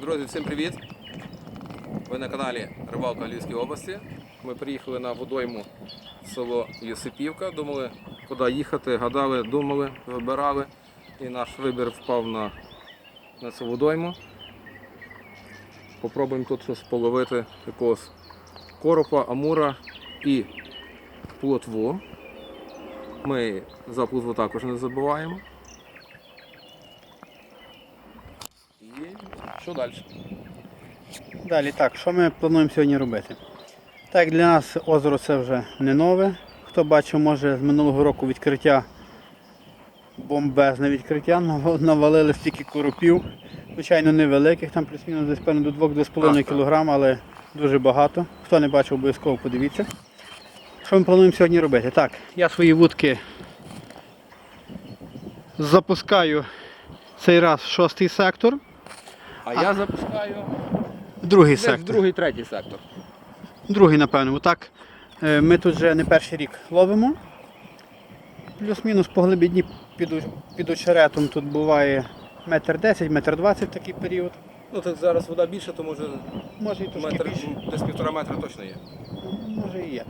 Друзі, всім привіт! Ви на каналі Рибалка Львівської області. Ми приїхали на водойму село Єсипівка. Думали, куди їхати, гадали, думали, вибирали. І наш вибір впав на, на цю водойму. Попробуємо тут щось половити якогось коропа, амура і плотву. Ми за плотву також не забуваємо. І що далі? Далі так, що ми плануємо сьогодні робити? Так, для нас озеро це вже не нове. Хто бачив, може з минулого року відкриття, бомбезне відкриття, навалили стільки коропів. Звичайно, невеликих, там плюс-мінус десь певно до 2-2,5 Так, так. кг, але дуже багато. Хто не бачив, обов'язково подивіться. Що ми плануємо сьогодні робити? Так, я свої вудки запускаю цей раз в шостий сектор, А я запускаю другий Десь сектор. другий, третій сектор. Другий, напевно. Отак е, ми тут вже не перший рік ловимо. Плюс-мінус по глибині під, під очеретом тут буває метр десять, метр двадцять такий період. Ну так зараз вода більше, то може Може і трошки метр, більше. десь півтора метра точно є. Може і є.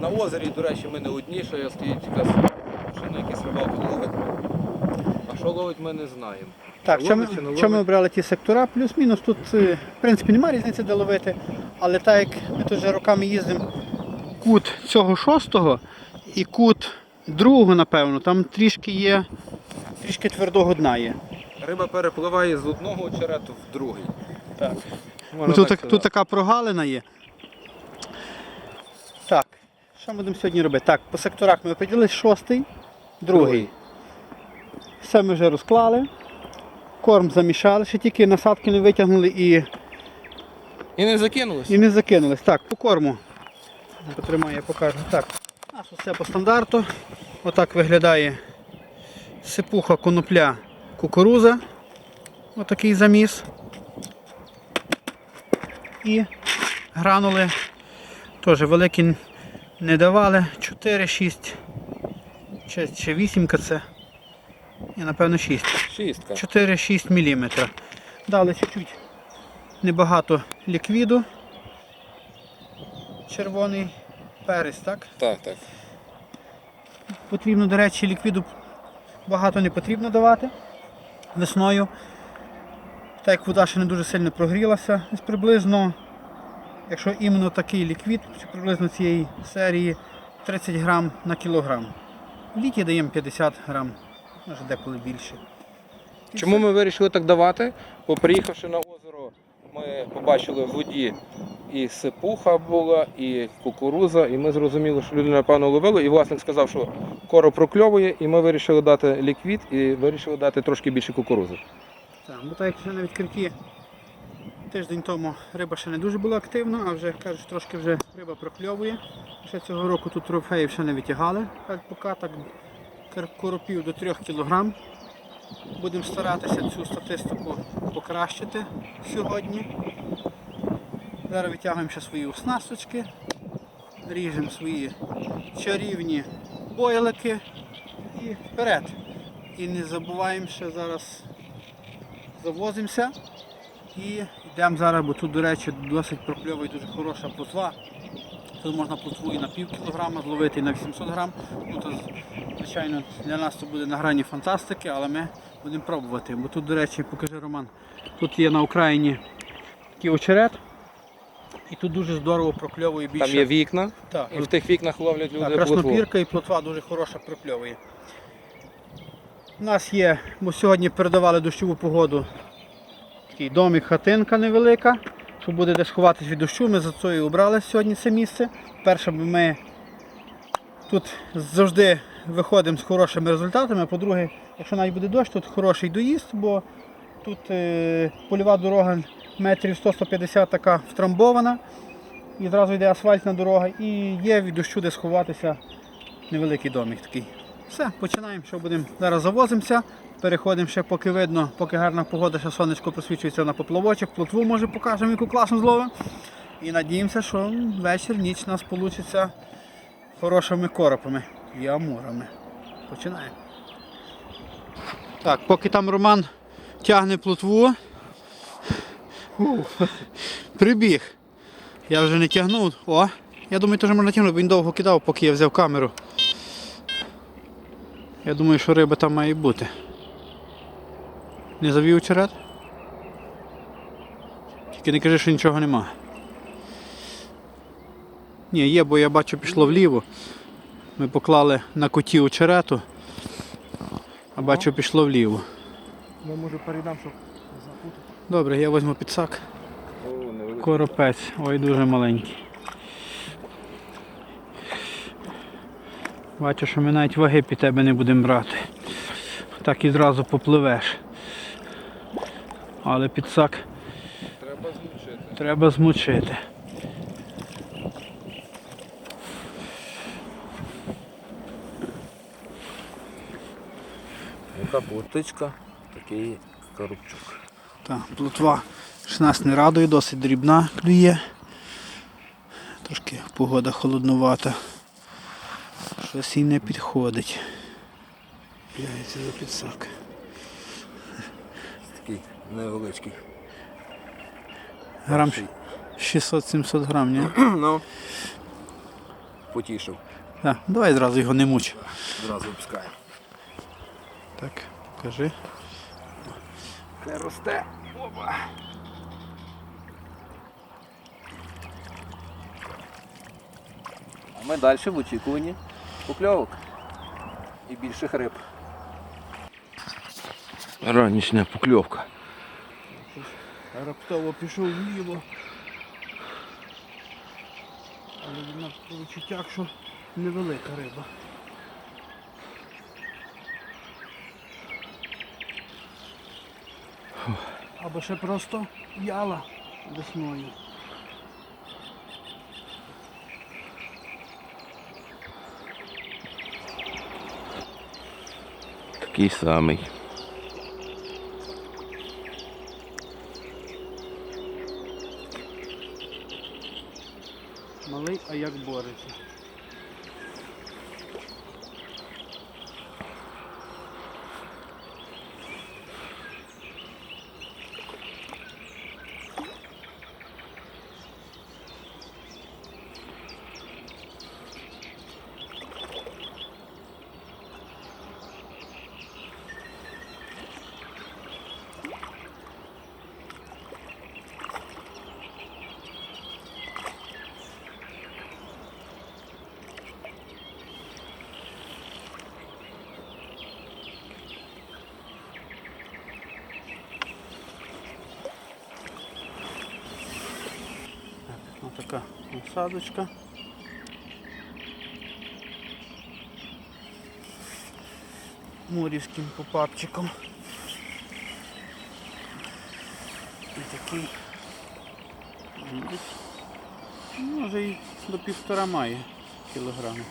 На озері, до речі, ми не одні, що я стоїть якраз машина якийсь рибалку ловить. А що ловить, ми не знаємо. Так, що ми, що ми обрали ті сектора, плюс-мінус тут е, в принципі немає різниці де ловити, але так як ми тут вже роками їздимо, кут цього шостого і кут другого, напевно, там трішки є, трішки твердого дна є. Риба перепливає з одного очерету в другий. Так. Можна Ну, тут, так тут така прогалина є. Так, що будемо сьогодні робити? Так, по секторах ми определили шостий, другий. Другий. Все ми вже розклали. Корм замішали, ще тільки насадки не витягнули і, І не закинулось. і не закинулись. Так, по корму. Потримаю, я покажу. Так, у нас все по стандарту. Отак виглядає сипуха, конопля, кукуруза. Отакий заміс. І гранули теж великі не давали. 4, 6 чи, чи 8 це. І напевно 6. 4-6 мм. Дали чуть-чуть небагато ліквіду. Червоний перець, так? Так, так. Потрібно, до речі, ліквіду багато не потрібно давати весною. Так як вода ще не дуже сильно прогрілася, десь приблизно, якщо іменно такий ліквід, приблизно цієї серії 30 грам на кілограм. В літі даємо 50 грам, може деколи більше. І Чому все. ми вирішили так давати? Бо приїхавши на озеро, ми побачили в воді і сипуха була, і кукуруза, і ми зрозуміли, що люди, напевно, ловили. І власник сказав, що коро прокльовує, і ми вирішили дати ліквід і вирішили дати трошки більше кукурузи. Так, бо так як на відкритті тиждень тому риба ще не дуже була активна, а вже кажуть, трошки вже риба прокльовує. Ще цього року тут трофеїв ще не витягали. Поки так коропів до 3 кг. Будемо старатися цю статистику покращити сьогодні. Зараз витягуємо ще свої оснасточки, ріжемо свої чарівні бойлики і вперед. І не забуваємо ще зараз завозимося і йдемо зараз, бо тут, до речі, досить прокльовує дуже хороша плотва. Тут можна плотву і на пів кілограма зловити, і на 800 грам. Ну, то, звичайно, для нас це буде на грані фантастики, але ми будемо пробувати. Бо тут, до речі, покажи Роман, тут є на Україні такий очерет, і тут дуже здорово прокльовує більше. Там є вікна, Так, і в тих вікнах ловлять люди так, плотву. краснопірка і плотва дуже хороша прокльовує. У нас є, бо сьогодні передавали дощову погоду. Такий домик, хатинка невелика, що буде десь ховатись від дощу. Ми за це обрали сьогодні це місце. Перше, ми тут завжди виходимо з хорошими результатами. По-друге, якщо навіть буде дощ, тут хороший доїзд, бо тут е, польова дорога метрів 100-150 така втрамбована. І одразу йде асфальтна дорога і є від дощу де сховатися невеликий домик такий. Все, починаємо, що будемо. Зараз завозимося, переходимо ще поки видно, поки гарна погода, ще сонечко просвічується на поплавочок, плотву може покажемо, яку класну зловимо. І надіємося, що вечір, ніч у нас вийде хорошими коропами і амурами. Починаємо. Так, поки там Роман Тягне плотву. Прибіг. Я вже не тягнув. О, я думаю, теж можна тягнути, бо він довго кидав, поки я взяв камеру. Я думаю, що риба там має бути. Не завів очерет? Тільки не кажи, що нічого нема. Ні, є, бо я бачу пішло вліво. Ми поклали на коті очерету, а бачу пішло вліво. Я може передам, щоб запутати. Добре, я візьму підсак. Коропець, ой, дуже маленький. Бачу, що ми навіть ваги під тебе не будемо брати. Так і зразу попливеш. Але підсак Треба змучити. треба змочити. Яка плотичка, такий коробчук. Так, плотва ж нас не радує, досить дрібна клює. Трошки погода холоднувата. Щось їй не підходить. Яйця за підсак. Такий невеличкий. Грам 600-700 грам, ні? ну, потішив. Так, давай зразу його не муч. Зразу випускаємо. Так, покажи. Не росте. Опа. А ми далі в очікуванні покльовок і більших риб. Ранішня покльовка. Раптово пішов вліво. Але вона по відчуттях, що невелика риба. Або ще просто яла весною. Такий самий. Малий, а як бореться. Ось така насадочка. Морівським попапчиком. І такий. Може і до півтора має кілограми.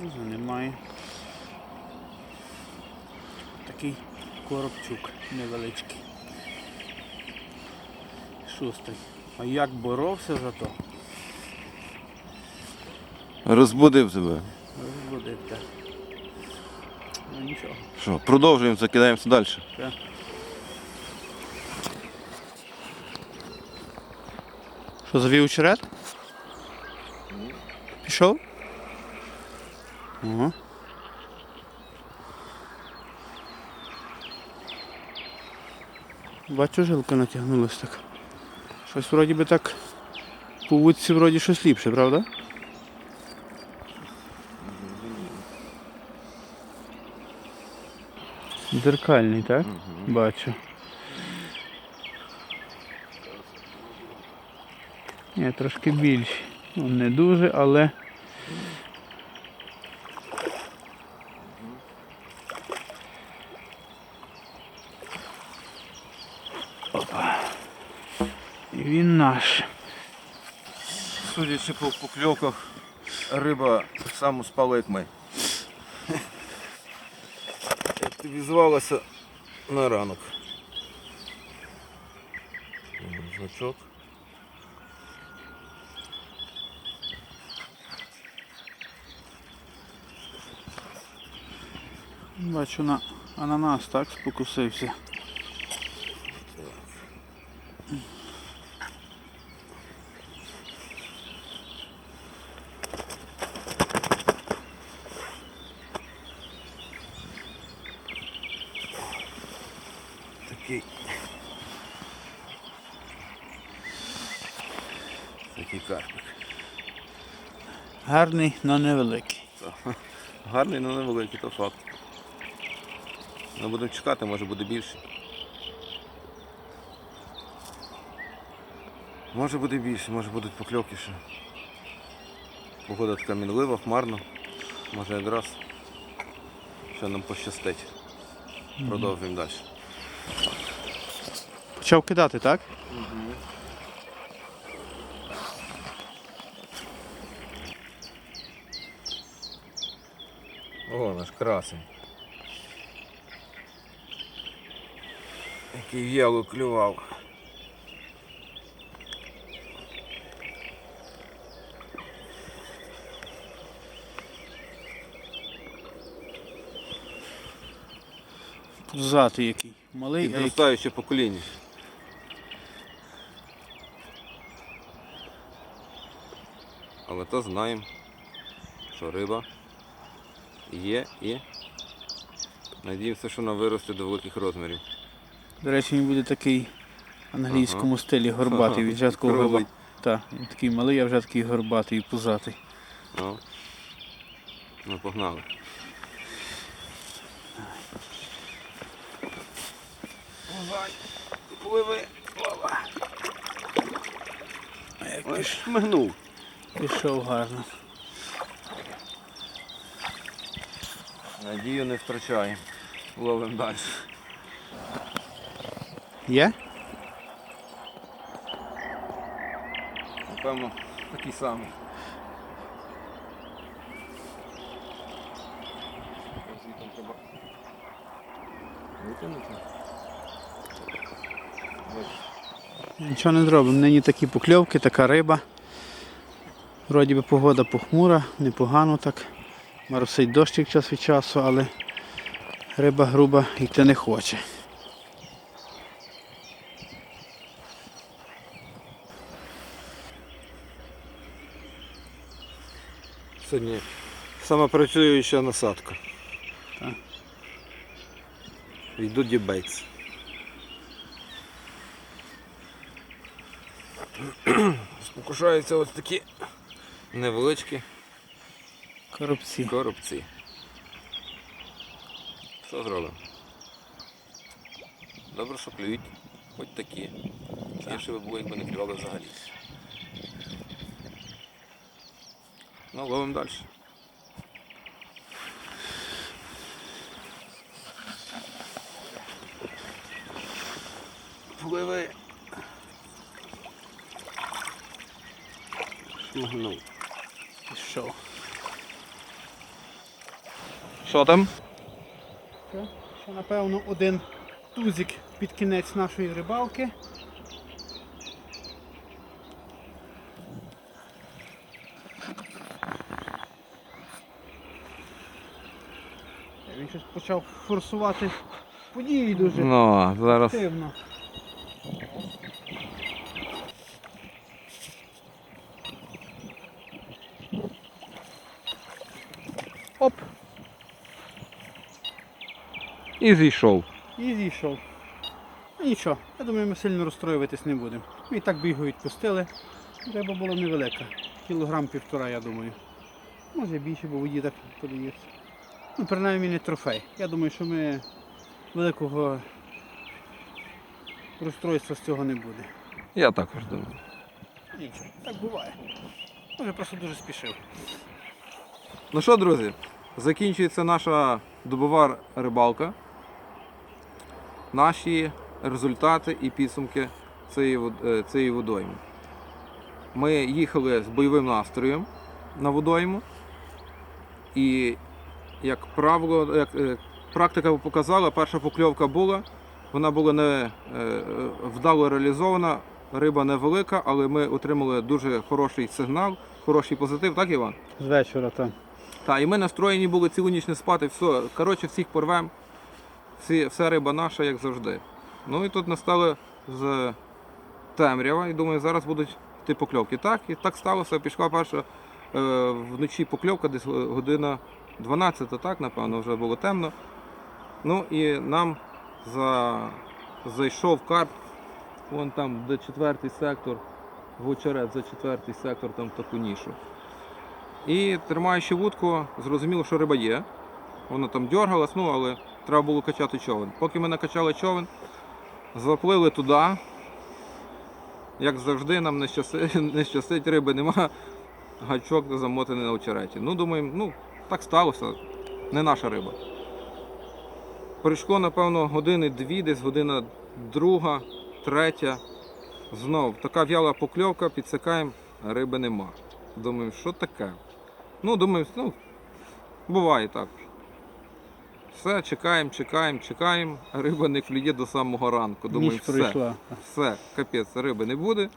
Може немає. Такий коробчук невеличкий. Шустрий. А як боровся за то, Розбудив тебе. розбудив те. Ну нічого. Що, продовжуємо, закидаємося далі. Все. Що, завів очерет? Пішов? Ага. Бачу, жилка натягнулась так. Щось вроді би так. По вудці вроді щось ліпше, правда? Дзеркальний, так? Бачу. Ні, трошки більші. Ну, не дуже, але. Опа. І він наш. Судячи по покльовках, риба само спала, як ми. Активізувалася на ранок. Значок. Бачу на ананас, так, спокусився. Такий. Карпик. Гарний, але невеликий. Гарний, але невеликий, то факт. Ми будемо чекати, може буде більше. Може буде більше, може будуть покльовки ще. Погода така мінлива, хмарно. Може якраз ще нам пощастить. Продовжуємо далі. Почав кидати, так? О, наш красень. Який в'яло клював. Пузатий який. Малий. Підростаюче покоління. Але то знаємо, що риба є і надіємося, що вона виросте до великих розмірів. До речі, він буде такий в англійському стилі горбатий. Від Круглий. горба. Так, він такий малий, а вже такий горбатий і пузатий. Ну, ну погнали. Піш- шмигнув. пішов гарно. Надію не втрачаємо. Ловимо далі. Є? Напевно, такий самий. Нічого не зробимо. Нині такі покльовки, така риба. Вроді би погода похмура, непогано так. Моросить дощик час від часу, але риба груба йти не хоче. Сьогодні сама працююча насадка. Так. Йдуть дібейтс. Спокушаються ось такі невеличкі Коробці. коробці. Що зробимо? Добре, що клюють, хоч такі. Гірше би було, якби не клювали взагалі. Ну, ловимо далі. Пливи. Шмагнув. Пішов. Що там? Що? Ще, напевно, один тузик під кінець нашої рибалки. Він щось почав форсувати події дуже Ну, зараз активно. І зійшов. І зійшов. Ну, Нічого, я думаю, ми сильно розстроюватись не будемо. Ми і так бігу відпустили. Риба була невелика. Кілограм півтора, я думаю. Може більше, бо воді так подається. Ну, принаймні не трофей. Я думаю, що ми великого розстройства з цього не буде. Я також думаю. Нічого, так буває. Може просто дуже спішив. Ну що, друзі, закінчується наша добова рибалка. Наші результати і підсумки цієї, е, цієї водойми. Ми їхали з бойовим настроєм на водойму. І, як правило, як е, практика показала, перша покльовка була. Вона була не е, вдало реалізована, риба невелика, але ми отримали дуже хороший сигнал, хороший позитив, так, Іван? З вечора там. Так, і ми настроєні були цілу ніч не спати, все, коротше, всіх порвем. Всі, вся риба наша, як завжди. Ну і тут настала з темрява, і думаю, зараз будуть йти покльовки. Так, і так сталося. Пішла перша е, вночі покльовка, десь година 12, так, напевно, вже було темно. Ну і нам за... зайшов карп, вон там, де четвертий сектор, в очерет за четвертий сектор, там таку нішу. І тримаючи вудку, зрозуміло, що риба є. Вона там дергалась, ну але треба було качати човен. Поки ми накачали човен, заплили туди. Як завжди, нам не щастить, не щастить риби нема, гачок замотаний на очереті. Ну, думаємо, ну, так сталося, не наша риба. Прийшло, напевно, години-дві, десь година друга, третя. Знов така в'яла покльовка, підсикаємо, риби нема. Думаємо, що таке? Ну, думаємо, ну, буває так. Все, чекаємо, чекаємо, чекаємо, риба не клює до самого ранку. Думаю, Ніч все, все, капець, риби не буде.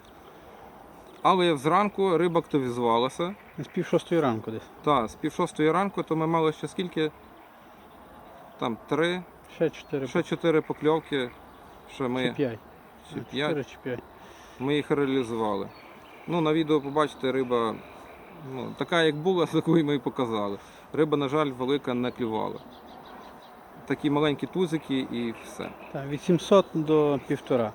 Але зранку риба активізувалася. З пів шостої ранку десь. Так, з пів шостої ранку, то ми мали ще скільки? Там три, Ще чотири ще чотири покльовки. Що чи ми, п'ять. чи п'ять. Чотири чи п'ять. ми їх реалізували. Ну, на відео побачите, риба ну, така, як була, таку ми і показали. Риба, на жаль, велика не клювала. Такі маленькі тузики і все. Так, від 700 до півтора.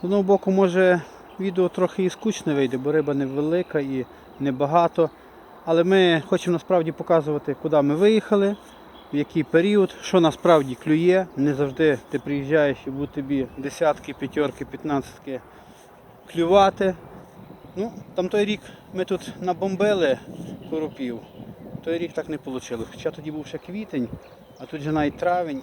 З одного боку, може відео трохи і скучне вийде, бо риба невелика і небагато. Але ми хочемо насправді показувати, куди ми виїхали, в який період, що насправді клює. Не завжди ти приїжджаєш і будуть тобі десятки, п'ятерки, п'ятнадцятки клювати. Ну, там той рік ми тут набомбили коропів. Той рік так не вийшло. Хоча тоді був ще квітень, а тут же навіть травень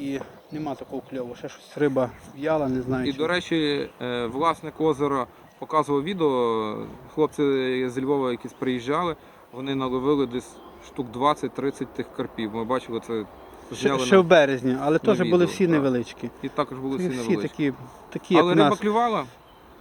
і нема такого кльову. Ще щось риба в'яла, не знаю. І, чи- до речі, е, власник озера показував відео. Хлопці з Львова якісь приїжджали, вони наловили десь штук 20-30 тих карпів. Ми бачили це. ще, ще в березні, але теж були всі так. невеличкі. І також були всі Всі, невеличкі. такі, такі Але у риба нас. клювала.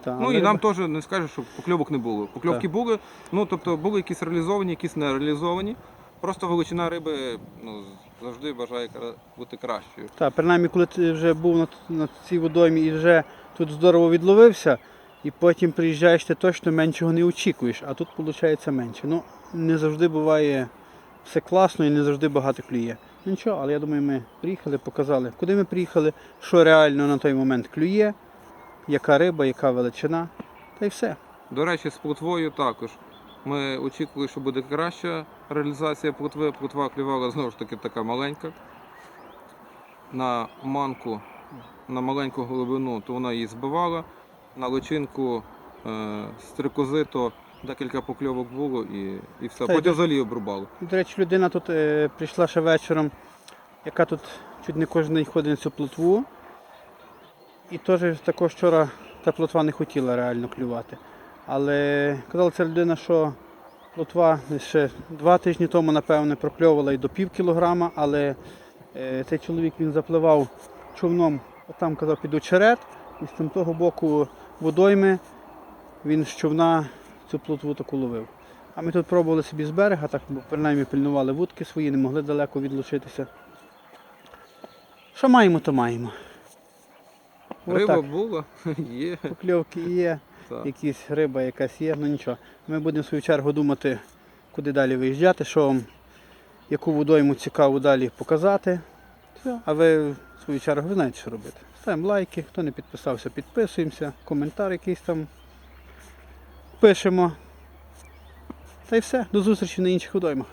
Та, Ну і нам теж не скажеш, що покльовок не було. Покльовки Так. були, ну тобто були якісь реалізовані, якісь не реалізовані. Просто величина риби ну, завжди бажає бути кращою. Так, принаймні, коли ти вже був на, на цій водоймі і вже тут здорово відловився, і потім приїжджаєш, ти точно меншого не очікуєш, а тут виходить менше. Ну, не завжди буває все класно і не завжди багато клює. Ну нічого, але я думаю, ми приїхали, показали, куди ми приїхали, що реально на той момент клює, яка риба, яка величина, та й все. До речі, з плотвою також. Ми очікували, що буде краща реалізація плотви. Плотва клювала знову ж таки така маленька. На манку, на маленьку глибину, то вона її збивала. На личинку е, стрикозито декілька покльовок було і, і все. Та Потім взагалі обрубало. До речі, людина тут е, прийшла ще вечором, яка тут чуть не кожен день ходить на цю плотву. І теж також вчора та плотва не хотіла реально клювати. Але казала ця людина, що плотва ще два тижні тому, напевне, прокльовувала і до пів кілограма, але е, цей чоловік він запливав човном, там казав, під очерет, і з того боку водойми він з човна цю плотву таку ловив. А ми тут пробували собі з берега, так бо принаймні пильнували вудки свої, не могли далеко відлучитися. Що маємо, то маємо. Риба була, є. Покльовки є, Так. якісь риба якась є, ну нічого. Ми будемо в свою чергу думати, куди далі виїжджати, що вам, яку водойму цікаво далі показати. Все. А ви в свою чергу ви знаєте, що робити. Ставимо лайки, хто не підписався, підписуємося, коментар якийсь там пишемо. Та й все. До зустрічі на інших водоймах.